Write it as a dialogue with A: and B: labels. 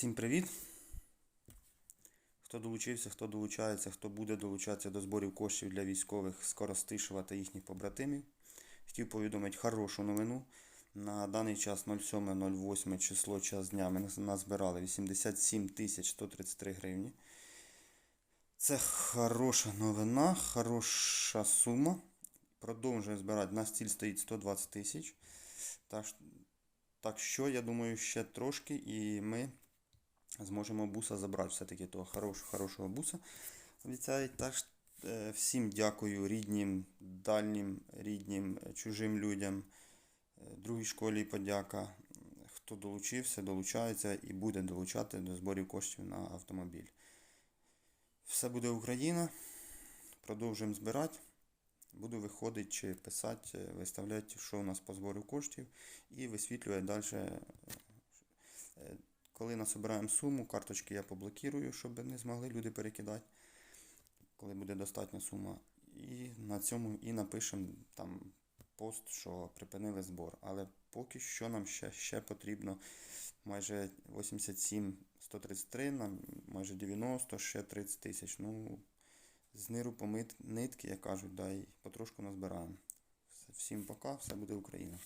A: Всім привіт! Хто долучився, хто долучається, хто буде долучатися до зборів коштів для військових з та їхніх побратимів. Хотів повідомити хорошу новину. На даний час 07.08 число час дня ми назбирали 87 тисяч 133 гривні. Це хороша новина, хороша сума. Продовжуємо збирати. На стіль стоїть 120 тисяч. Так що, я думаю, ще трошки і ми зможемо буса забрати все-таки того хорошого, хорошого буса. Обіцяють. Так, що, е, всім дякую ріднім, дальнім, ріднім, е, чужим людям. Е, Другій школі подяка. Хто долучився, долучається і буде долучати до зборів коштів на автомобіль. Все буде Україна. Продовжуємо збирати. Буду виходити чи писати, виставляти, що у нас по збору коштів, і висвітлювати далі. Коли насобираємо суму, карточки я поблокірую, щоб не змогли люди перекидати, коли буде достатня сума. І на цьому і напишемо там пост, що припинили збор. Але поки що нам ще, ще потрібно майже 87 133, нам майже 90, ще 30 тисяч. Ну, з ниру помит нитки, як кажуть, да, і потрошку назбираємо. Всім пока, все буде Україна.